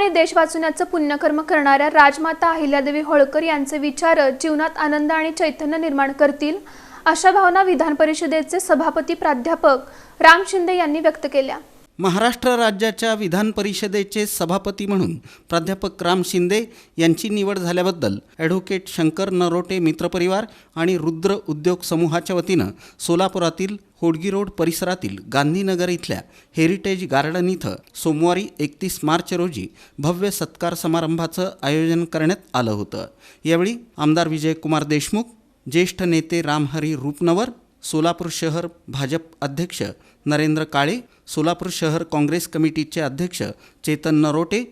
आणि देश वाचवण्याचं पुण्यकर्म करणाऱ्या राजमाता अहिल्यादेवी होळकर यांचे विचार जीवनात आनंद आणि चैतन्य निर्माण करतील अशा भावना विधान परिषदेचे सभापती प्राध्यापक राम शिंदे यांनी व्यक्त केल्या. महाराष्ट्र राज्याच्या विधान परिषदेचे सभापती म्हणून प्राध्यापक राम शिंदे यांची निवड झाल्याबद्दल ॲडव्होकेट शंकर नरोटे मित्रपरिवार आणि रुद्र उद्योग समूहाच्या वतीनं सोलापुरातील होडगी रोड परिसरातील गांधीनगर इथल्या हेरिटेज गार्डन इथं सोमवारी एकतीस मार्च रोजी भव्य सत्कार समारंभाचं आयोजन करण्यात आलं होतं. यावेळी आमदार विजयकुमार देशमुख ज्येष्ठ नेते रामहरी रूपनवर सोलापूर शहर भाजप अध्यक्ष नरेंद्र काळे सोलापूर शहर काँग्रेस कमिटीचे अध्यक्ष चेतन नरोटे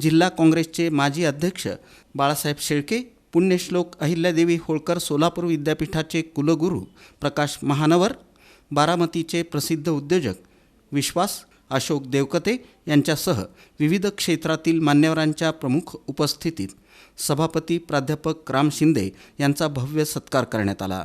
जिल्हा काँग्रेसचे माजी अध्यक्ष बाळासाहेब शेळके पुण्यश्लोक अहिल्यादेवी होळकर सोलापूर विद्यापीठाचे कुलगुरू प्रकाश महानवर बारामतीचे प्रसिद्ध उद्योजक विश्वास अशोक देवकते यांच्यासह विविध क्षेत्रातील मान्यवरांच्या प्रमुख उपस्थितीत सभापती प्राध्यापक राम शिंदे यांचा भव्य सत्कार करण्यात आला.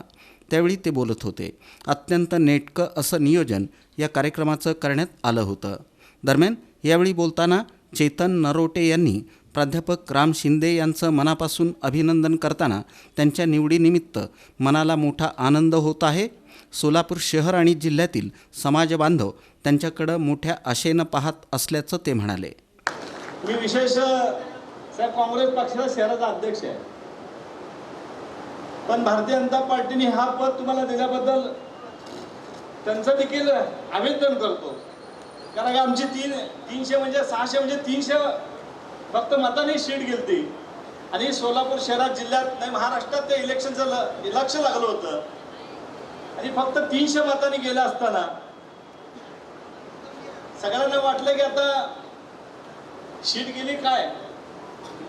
त्यावेळी ते बोलत होते. अत्यंत नेटकं असं नियोजन या कार्यक्रमाचं करण्यात आलं होतं. दरम्यान यावेळी बोलताना चेतन नरोटे यांनी प्राध्यापक राम शिंदे यांचं मनापासून अभिनंदन करताना त्यांच्या निवडीनिमित्त मनाला मोठा आनंद होत आहे. सोलापूर शहर आणि जिल्ह्यातील समाजबांधव त्यांच्याकडं मोठ्या आशेनं पाहत असल्याचं ते म्हणाले. मी विशेष काँग्रेस पक्षाचा शहराचा अध्यक्ष आहे. पण भारतीय जनता पार्टीने हा पद तुम्हाला दिल्याबद्दल त्यांचं देखील अभिनंदन करतो. कारण का आमची तीन तीनशे म्हणजे सहाशे म्हणजे तीनशे फक्त मताने सीट गेलती. आणि सोलापूर शहरात जिल्ह्यात नाही महाराष्ट्रात ते इलेक्शनचं लक्ष लागलं होतं. आणि फक्त तीनशे मतांनी गेलं असताना सगळ्यांना वाटलं की आता शीट गेली काय?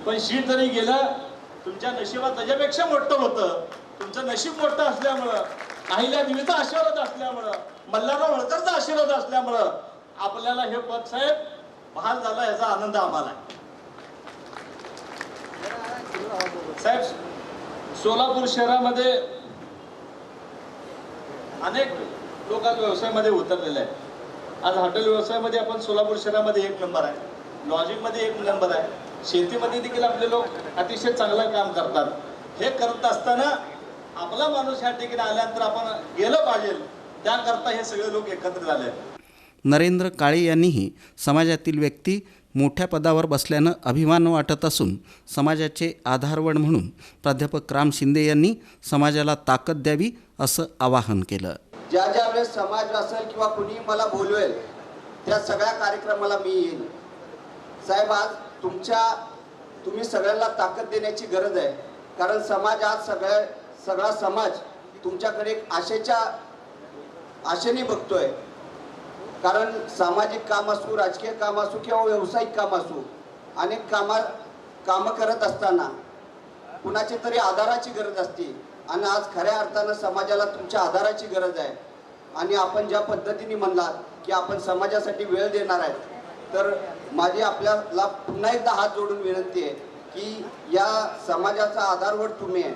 पण शीट जरी गेलं तुमच्या नशिबात त्याच्यापेक्षा मोठं होतं. तुमचं नशीब मोठं असल्यामुळं अहिल्या देवीचा आशीर्वाद असल्यामुळं मल्हारराव होळकरचा आशीर्वाद असल्यामुळं आपल्याला हे पद साहेब बहाल झाला याचा आनंद आम्हाला. साहेब सोलापूर शहरामध्ये अनेक लोक आज व्यवसायामध्ये उतरलेले आहेत आज हॉटेल व्यवसायामध्ये आपण सोलापूर शहरामध्ये एक नंबर आहे. लॉजिंगमध्ये एक नंबर आहे. शेतीमध्ये देखील आपले लोक अतिशय चांगलं काम करतात. हे करत असताना आपला माणूस ह्या ठिकाणी आल्यानंतर आपण गेलं पाहिजे. त्याकरता हे सगळे लोक एकत्र झाले. नरेंद्र काळे यांनीही समाजातील व्यक्ती मोठ्या पदावर बसल्यानं अभिमान वाटत असून समाजाचे आधारवड म्हणून प्राध्यापक राम शिंदे यांनी समाजाला ताकद द्यावी असं आवाहन केलं. ज्या ज्या वेळेस समाज असेल किंवा कुणी मला बोलवेल त्या सगळ्या कार्यक्रमाला मी येईन. साहेब आज तुमच्या तुम्ही सगळ्यांना ताकद देण्याची गरज आहे. कारण समाज आज सगळ्या सगळा समाज तुमच्याकडे एक आशेच्या आशेने बघतोय. कारण सामाजिक काम असो राजकीय काम असो किंवा व्यावसायिक काम असो अनेक कामा कामं करत असताना कुणाची तरी आधाराची गरज असते. आणि आज खऱ्या अर्थानं समाजाला तुमच्या आधाराची गरज आहे. आणि आपण ज्या पद्धतीने म्हणलात की आपण समाजासाठी वेळ देणार आहे तर माझी आपल्याला पुन्हा एकदा हात जोडून विनंती आहे की या समाजाचा आधारवर तुम्ही आहे.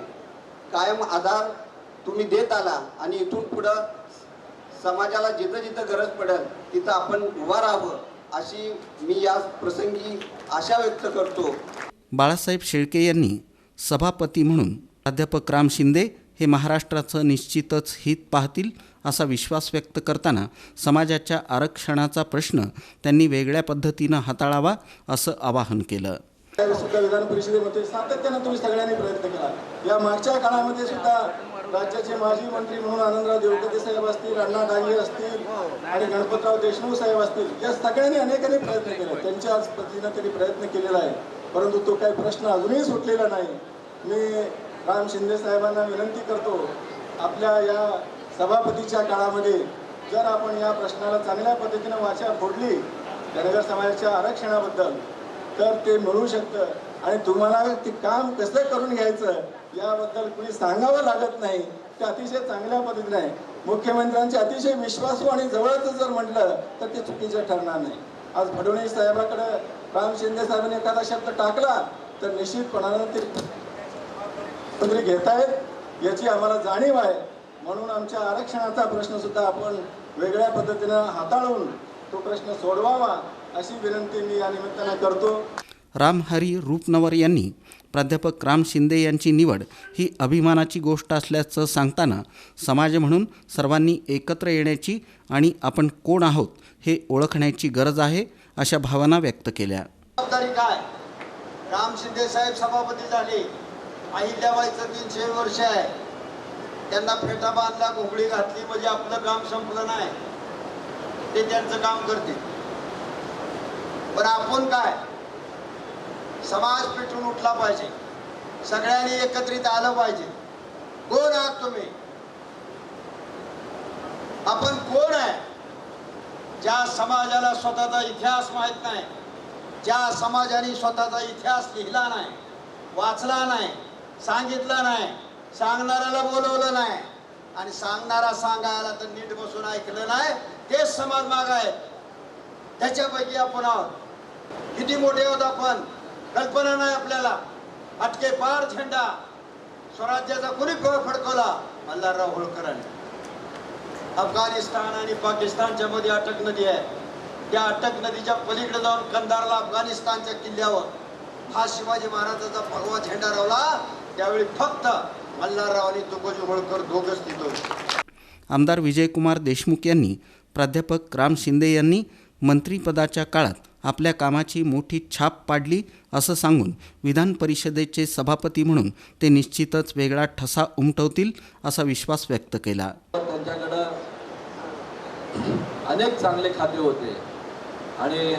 कायम आधार तुम्ही देत आला आणि इथून पुढं समाजाला जिथं जिथं गरज पडेल तिथं आपण उभा राहावं अशी मी या प्रसंगी आशा व्यक्त करतो. बाळासाहेब शेळके यांनी सभापती म्हणून प्राध्यापक राम शिंदे हे महाराष्ट्राचं निश्चितच हित पाहतील असा विश्वास व्यक्त करताना समाजाच्या आरक्षणाचा प्रश्न त्यांनी वेगळ्या पद्धतीनं हाताळावा असं आवाहन केलं. सुद्धा विधान परिषदेमध्ये सातत्यानं तुम्ही सगळ्यांनी प्रयत्न केला. या मागच्या काळामध्ये सुद्धा राज्याचे माजी मंत्री म्हणून आनंदराव देवकते साहेब असतील अण्णा डांगे असतील आणि गणपतराव देशमुख साहेब असतील या सगळ्यांनी अनेकांनी प्रयत्न केले. त्यांच्या पद्धतीनं त्यांनी प्रयत्न केलेला आहे. परंतु तो काही प्रश्न अजूनही सुटलेला नाही. मी राम शिंदे साहेबांना विनंती करतो आपल्या या सभापतीच्या काळामध्ये जर आपण या प्रश्नाला चांगल्या पद्धतीनं वाचा फोडली धनगर समाजाच्या आरक्षणाबद्दल तर ते मिळू शकतं. आणि तुम्हाला ते काम कसं करून घ्यायचं याबद्दल कुणी सांगावं लागत नाही ते अतिशय चांगल्या पद्धतीने आहे. मुख्यमंत्र्यांचे अतिशय विश्वासू आणि जवळच जर म्हटलं तर ते चुकीचं ठरणार नाही. आज फडणवीस साहेबाकडे राम शिंदे साहेबांनी एखादा शब्द टाकला तर निश्चितपणानं ते मंत्री घेत आहेत याची आम्हाला जाणीव आहे. म्हणून आमच्या आरक्षणाचा प्रश्न सुद्धा आपण वेगळ्या पद्धतीनं हाताळून तो प्रश्न सोडवावा अशी विनंती मी या निमित्तानं करतो. रामहरी रूपनवर यांनी प्राध्यापक राम शिंदे यांची निवड ही अभिमानाची गोष्ट असल्याचं सांगताना समाज म्हणून सर्वांनी एकत्र येण्याची आणि आपण कोण आहोत हे ओळखण्याची गरज आहे अशा भावना व्यक्त केल्या. जबाबदारी काय? राम शिंदे साहेब सभापती झाले. अहिल्याबाईचं तीनशे वर्ष आहे. त्यांना फेटा बांधला घोंगडी घातली म्हणजे आपलं काम संपलं नाही. ते त्यांचं काम करते पण आपण काय? समाज पेटून उठला पाहिजे. सगळ्यांनी एकत्रित आलं पाहिजे. कोण आहात तुम्ही? आपण कोण आहे? ज्या समाजाला स्वतःचा इतिहास माहीत नाही ज्या समाजाने स्वतःचा इतिहास लिहिला नाही वाचला नाही सांगितलं नाही. सांगणाऱ्याला बोलवलं नाही. आणि सांगणारा सांगायला तर नीट बसून ऐकलं नाही तेच समाज माग आहेत त्याच्यापैकी आपण आहोत. किती मोठे आहोत आपण? कल्पना नाही आपल्याला. अटके पार झेंडा. स्वराज्याचा कुणी कळ फडकवला? मल्हारराव होळकरांनी. अफगाणिस्तान आणि पाकिस्तानच्या मध्ये अटक नदी आहे. त्या अटक नदीच्या पलीकडे जाऊन कंदारला अफगाणिस्तानच्या किल्ल्यावर. हा शिवाजी महाराजाचा भगवा झेंडा रावला त्यावेळी फक्त मल्हारराव आणि तुकोजी होळकर दोघच तिथं होते. आमदार विजयकुमार देशमुख यांनी प्राध्यापक राम शिंदे यांनी मंत्रिपदाच्या काळात आपल्या कामाची मोठी छाप पाडली असं सांगून विधान परिषदेचे सभापती म्हणून ते निश्चितच वेगळा ठसा उमटवतील असा विश्वास व्यक्त केला त्यांच्याकडं अनेक चांगले खाते होते आणि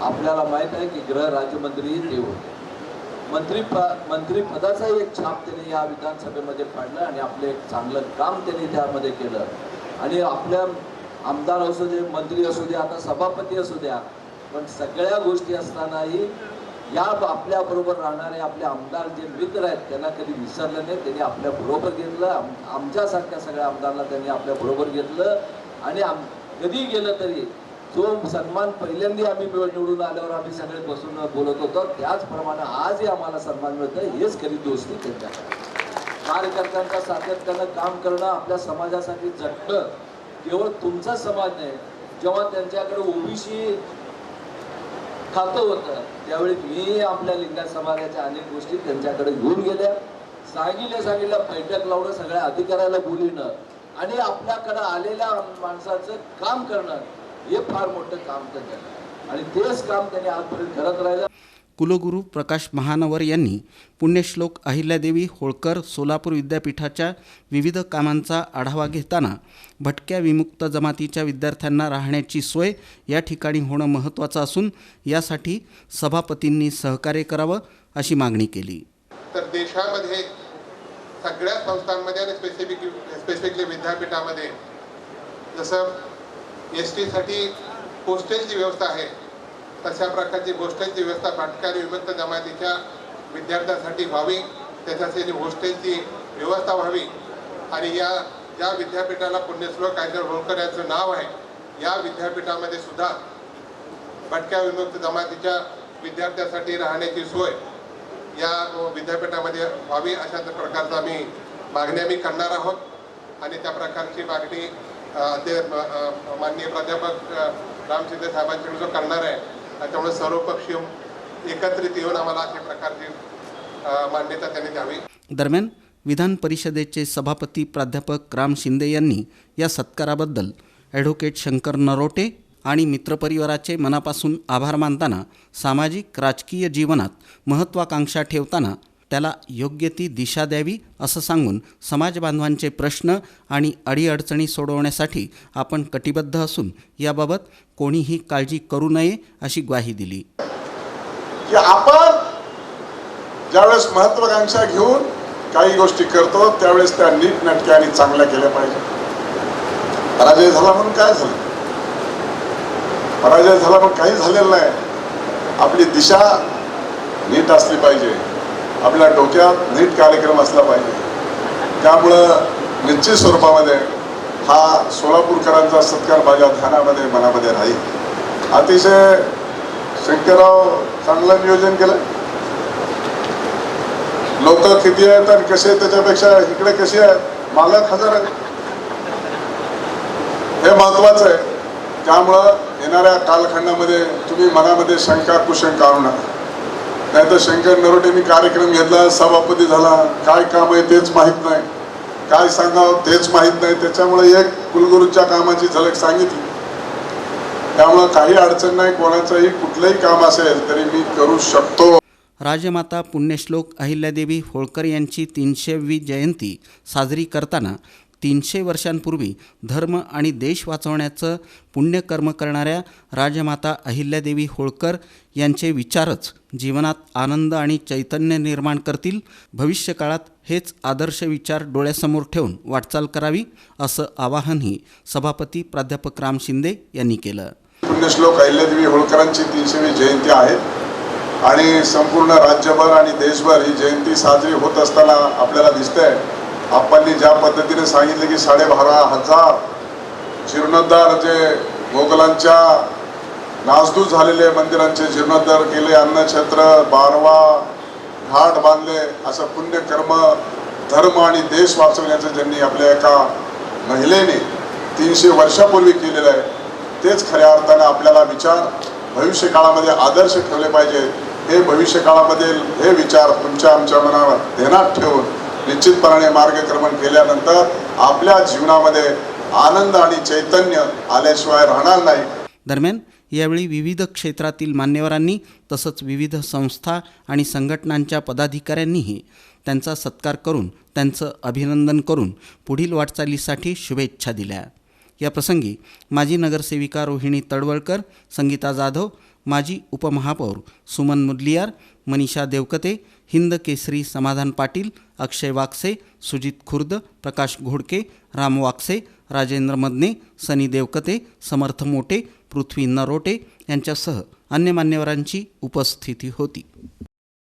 आपल्याला माहीत आहे की गृह राज्यमंत्री ते होते मंत्री प मंत्रिपदाचाही एक छाप त्यांनी या विधानसभेमध्ये पाडलं आणि आपलं एक चांगलं काम त्यांनी त्यामध्ये केलं. आणि आपल्या आमदार असू दे मंत्री असू दे आता सभापती असू द्या पण सगळ्या गोष्टी असतानाही या आपल्या बरोबर राहणारे आपले आमदार जे मित्र आहेत त्यांना कधी विसरलं नाही त्यांनी आपल्या बरोबर घेतलं आम आमच्यासारख्या सगळ्या आमदारांना त्यांनी आपल्या बरोबर घेतलं. आणि आम कधी गेलं तरी जो सन्मान पहिल्यांदा आम्ही निवडून आल्यावर आम्ही सगळे बसून बोलत होतो त्याचप्रमाणे आजही आम्हाला सन्मान मिळतं हेच खरी दोस्ती त्यांच्याकडे कार्यकर्त्यांच्या सातत्यानं काम करणं आपल्या समाजासाठी जगणं केवळ तुमचा समाज नाही जेव्हा त्यांच्याकडे ओबीसी खातं होतं त्यावेळी मी आपल्या लिंगायत समाजाच्या अनेक गोष्टी त्यांच्याकडे घेऊन गेल्या. सांगितल्या सांगितल्या बैठक लावणं सगळ्या अधिकाऱ्याला बोलिणं आणि आपल्याकडं आलेल्या माणसाचं काम करणं. हे फार मोठं काम त्यांच्याकडे आणि तेच काम त्यांनी आजपर्यंत करत राहिलं. कुलगुरू प्रकाश महानवर यांनी पुण्यश्लोक अहिल्यादेवी होळकर सोलापूर विद्यापीठाच्या विविध कामांचा आढावा घेताना भटक्या विमुक्त जमातीच्या विद्यार्थ्यांना राहण्याची सोय या ठिकाणी होणं महत्त्वाचं असून यासाठी सभापतींनी सहकार्य करावं अशी मागणी केली. तर देशामध्ये सगळ्या संस्थांमध्ये आणि स्पेसिफिक स्पेसिफिकली विद्यापीठामध्ये जसं एस टीसाठी पोस्टेजची व्यवस्था आहे. तशा प्रकारची हॉस्टेलची व्यवस्था भटक्या आणि विमुक्त जमातीच्या विद्यार्थ्यांसाठी व्हावी त्याच्यासाठी होस्टेलची व्यवस्था व्हावी आणि या ज्या विद्यापीठाला पुण्यश्लोक कायदर होळकर यांचं नाव आहे या विद्यापीठामध्ये सुद्धा भटक्या विमुक्त जमातीच्या विद्यार्थ्यांसाठी राहण्याची सोय या विद्यापीठामध्ये व्हावी अशा प्रकारचा आम्ही मागणी आम्ही करणार आहोत आणि त्या प्रकारची मागणी ते माननीय प्राध्यापक रामचंद्र साहेबांच्याकडे जो करणार आहे त्याच्यामुळे सर्वपक्षीय एकत्रित येऊन आम्हाला अशा प्रकारची मान्यता त्यांनी द्यावी. दरम्यान विधान परिषदेचे सभापती प्राध्यापक राम शिंदे यांनी या सत्काराबद्दल ॲडव्होकेट शंकर नरोटे आणि मित्रपरिवाराचे मनापासून आभार मानताना सामाजिक राजकीय जीवनात महत्त्वाकांक्षा ठेवताना त्याला योग्य ती दिशा द्यावी असं सांगून समाजबांधवांचे प्रश्न आणि अडीअडचणी सोडवण्यासाठी आपण कटिबद्ध असून याबाबत कोणीही काळजी करू नये अशी ग्वाही दिली. की आपण ज्यावेळेस महत्वाकांक्षा घेऊन काही गोष्टी करतो त्यावेळेस त्या नीट नटक्या आणि चांगल्या केल्या पाहिजे पराजय झाला म्हणून काय झालं? पराजय झाला म्हणून काही झालेलं नाही. आपली दिशा नीट असली पाहिजे. आपल्या डोक्यात नीट कार्यक्रम असला पाहिजे. त्यामुळं निश्चित स्वरूपामध्ये हा सोलापूरकरांचा सत्कार माझ्या ध्यानामध्ये मनामध्ये राहील. अतिशय शंकरराव चांगलं नियोजन केलं. लोक किती आहेत आणि कसे त्याच्यापेक्षा इकडे कशी आहेत? मालक हजार आहेत. हे महत्वाचं आहे. त्यामुळं येणाऱ्या कालखंडामध्ये तुम्ही मनामध्ये शंका कुशंका आणू नका. नाही तर शंकर नरोटेंनी कार्यक्रम घेतला सभापती झाला. काय काम आहे तेच माहीत नाही. काय सांगावं तेच माहीत नाही. त्याच्यामुळे एक कुलगुरूच्या कामाची झलक सांगितली. त्यामुळं काही अडचण नाही. कोणाचंही कुठलंही काम असेल तरी मी करू शकतो. राजमाता पुण्यश्लोक अहिल्यादेवी होळकर यांची तीनशेवी जयंती साजरी करताना तीनशे वर्षांपूर्वी धर्म आणि देश वाचवण्याचं पुण्यकर्म करणाऱ्या राजमाता अहिल्यादेवी होळकर यांचे विचारच जीवनात आनंद आणि चैतन्य निर्माण करतील. भविष्यकाळात हेच आदर्श विचार डोळ्यासमोर ठेवून वाटचाल करावी असं आवाहनही सभापती प्राध्यापक राम शिंदे यांनी केलं. पुण्यश्लोक अहिल्यादेवी होळकरांची तीनशेवी जयंती आहे. आणि संपूर्ण राज्यभर आणि देशभर ही जयंती साजरी होत असताना आपल्याला दिसतंय. आपणनी ज्या पद्धतीने सांगितले की साडेबारा हजार जीर्णोद्धार जे मोगलांच्या नासधूस झालेले मंदिरांचे जीर्णोद्धार केले अन्नक्षेत्र बारवा घाट बांधले असं पुण्यकर्म धर्म आणि देश वाचवण्याचं ज्यांनी आपल्या एका महिलेने तीनशे वर्षापूर्वी केलेलं आहे तेच खऱ्या अर्थानं आपल्याला विचार भविष्य काळामध्ये आदर्श ठेवले पाहिजे हे भविष्य काळामध्ये हे विचार तुमच्या आमच्या मनावर ध्यानात ठेवून निश्चितपणाने मार्गक्रमण केल्यानंतर आपल्या जीवनामध्ये आनंद आणि चैतन्य आल्याशिवाय राहणार नाही. दरम्यान यावेळी विविध क्षेत्रातील मान्यवरांनी तसंच विविध संस्था आणि संघटनांच्या पदाधिकाऱ्यांनीही त्यांचा सत्कार करून त्यांचं अभिनंदन करून पुढील वाटचालीसाठी शुभेच्छा दिल्या. या प्रसंगी माजी नगरसेविका रोहिणी तडवळकर संगीता जाधव माजी उपमहापौर सुमन मुदलियार मनीषा देवकते हिंद केसरी समाधान पाटील अक्षय वाकसे सुजित खुर्द प्रकाश घोडके राम वाकसे राजेंद्र मदने सनी देवकते समर्थ मोटे पृथ्वी नरोटे यांच्यासह अन्य मान्यवरांची उपस्थिती होती.